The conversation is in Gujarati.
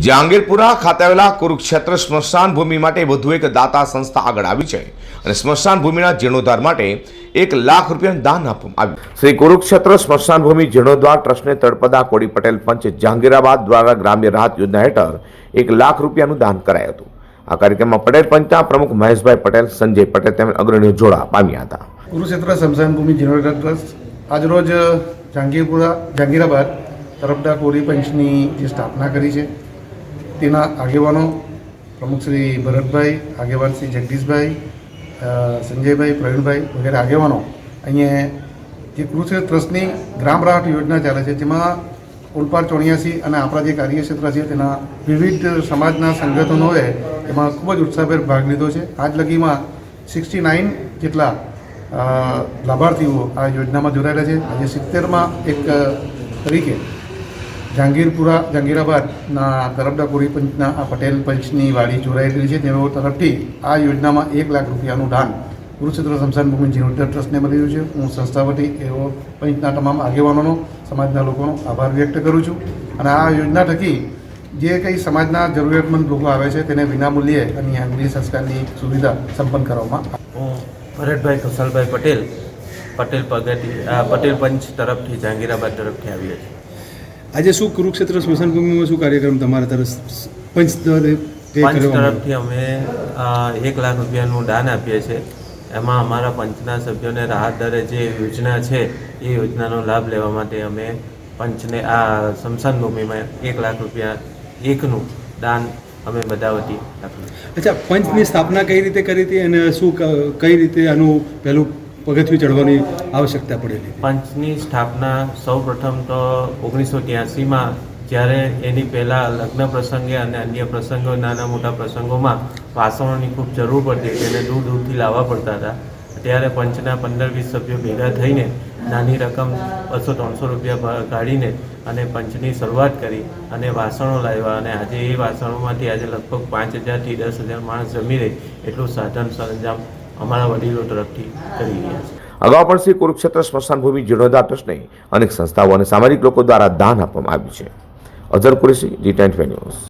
જહાંગીરપુરા ખાતે આવેલા કુરુક્ષેત્ર સ્મશાન ભૂમિ માટે વધુ એક દાતા સંસ્થા આગળ આવી છે અને સ્મશાન ભૂમિના જીર્ણોદ્ધાર માટે એક લાખ રૂપિયાનું દાન આપવામાં આવ્યું. શ્રી કુરુક્ષેત્ર સ્મશાન ભૂમિ જીર્ણોદ્ધાર ટ્રસ્ટને તળપદા કોડી પટેલ પંચ જહાંગીરાબાદ દ્વારા ગ્રામ્ય રાહત યોજના હેઠળ એક લાખ રૂપિયાનું દાન કરાયું હતું. આ કાર્યક્રમમાં પટેલ પંચના પ્રમુખ મહેશભાઈ પટેલ સંજય પટેલ તેમજ અગ્રણીઓ જોડા પામ્યા હતા. કુરુક્ષેત્ર સ્મશાન ભૂમિ જીર્ણોદ્ધાર ટ્રસ્ટ આજરોજ જહાંગીરપુરા જહાંગીરાબાદ તરફડા કોરી પંચની જે સ્થાપના કરી છે તેના આગેવાનો પ્રમુખ શ્રી ભરતભાઈ, આગેવાન શ્રી જગદીશભાઈ સંજયભાઈ, પ્રવીણભાઈ વગેરે આગેવાનો અહીંયા જે કૃષિ ટ્રસ્ટની ગ્રામ રાહત યોજના ચાલે છે, જેમાં ઉલપાર ચોર્યાસી અને આપણા જે કાર્યક્ષેત્ર છે, તેના વિવિધ સમાજના સંગઠનોએ એમાં ખૂબ જ ઉત્સાહભેર ભાગ લીધો છે. આજ લગીમાં સિક્સટી નાઇન જેટલા લાભાર્થીઓ આ યોજનામાં જોડાયેલા છે. આજે સિત્તેરમાં એક તરીકે જહાંગીરપુરા જહાંગીરાબાદના તરફડા કોરી પંચના આ પટેલ પંચની વાડી જોડાયેલી છે. તેઓ તરફથી આ યોજનામાં એક લાખ રૂપિયાનું દાન કુરુક્ષેત્ર સ્મશાન ભૂમિ જીર્ણોદ્ધાર ટ્રસ્ટને મળી રહ્યું છે. હું સંસ્થા વતી એવો પંચના તમામ આગેવાનોનો, સમાજના લોકોનો આભાર વ્યક્ત કરું છું અને આ યોજના થકી જે કંઈ સમાજના જરૂરિયાતમંદ લોકો આવે છે તેને વિનામૂલ્યે અને આંગલી સંસ્કારની સુવિધા સંપન્ન કરવામાં હું ભરતભાઈ કુશલભાઈ પટેલ પટેલ પગતિ પટેલ પંચ તરફથી જહાંગીરાબાદ તરફથી આવીએ છીએ. આજે શું કુરુક્ષેત્ર સ્મશાન ભૂમિમાં શું કાર્યક્રમ તમારા તરફ પંચ પંચ તરફથી અમે એક લાખ રૂપિયાનું દાન આપીએ છીએ. એમાં અમારા પંચના સભ્યોને રાહત દરે જે યોજના છે એ યોજનાનો લાભ લેવા માટે અમે પંચને આ સ્મશાન ભૂમિમાં એક લાખ રૂપિયા એકનું દાન અમે બધા વતી અચ્છા પંચની સ્થાપના કઈ રીતે કરી હતી અને શું કઈ રીતે આનું પહેલું પગથિયું ચડવાની આવશ્યકતા પડેલી પંચની સ્થાપના સૌ પ્રથમ તો ઓગણીસો ત્યાસીમાં, જ્યારે એની પહેલાં લગ્ન પ્રસંગે અને અન્ય પ્રસંગો, નાના મોટા પ્રસંગોમાં વાસણોની ખૂબ જરૂર પડતી હતી અને દૂર દૂરથી લાવવા પડતા હતા. ત્યારે પંચના પંદર વીસ સભ્યો ભેગા થઈને નાની રકમ બસો ત્રણસો રૂપિયા કાઢીને અને પંચની શરૂઆત કરી અને વાસણો લાવ્યા અને આજે એ વાસણોમાંથી આજે લગભગ પાંચ હજારથી દસ હજાર માણસ જમી રહે એટલું સાધન સરંજામ અમારા વડીલો તરફથી કરી રહ્યા છે. અગાઉ પણ શ્રી કુરુક્ષેત્ર સ્મશાનભૂમિ જીર્ણોદ્ધાર ટ્રસ્ટને અનેક સંસ્થાઓ અને સામાજિક લોકો દ્વારા દાન આપવામાં આવ્યું છે. Azhar Qureshi, G tent news.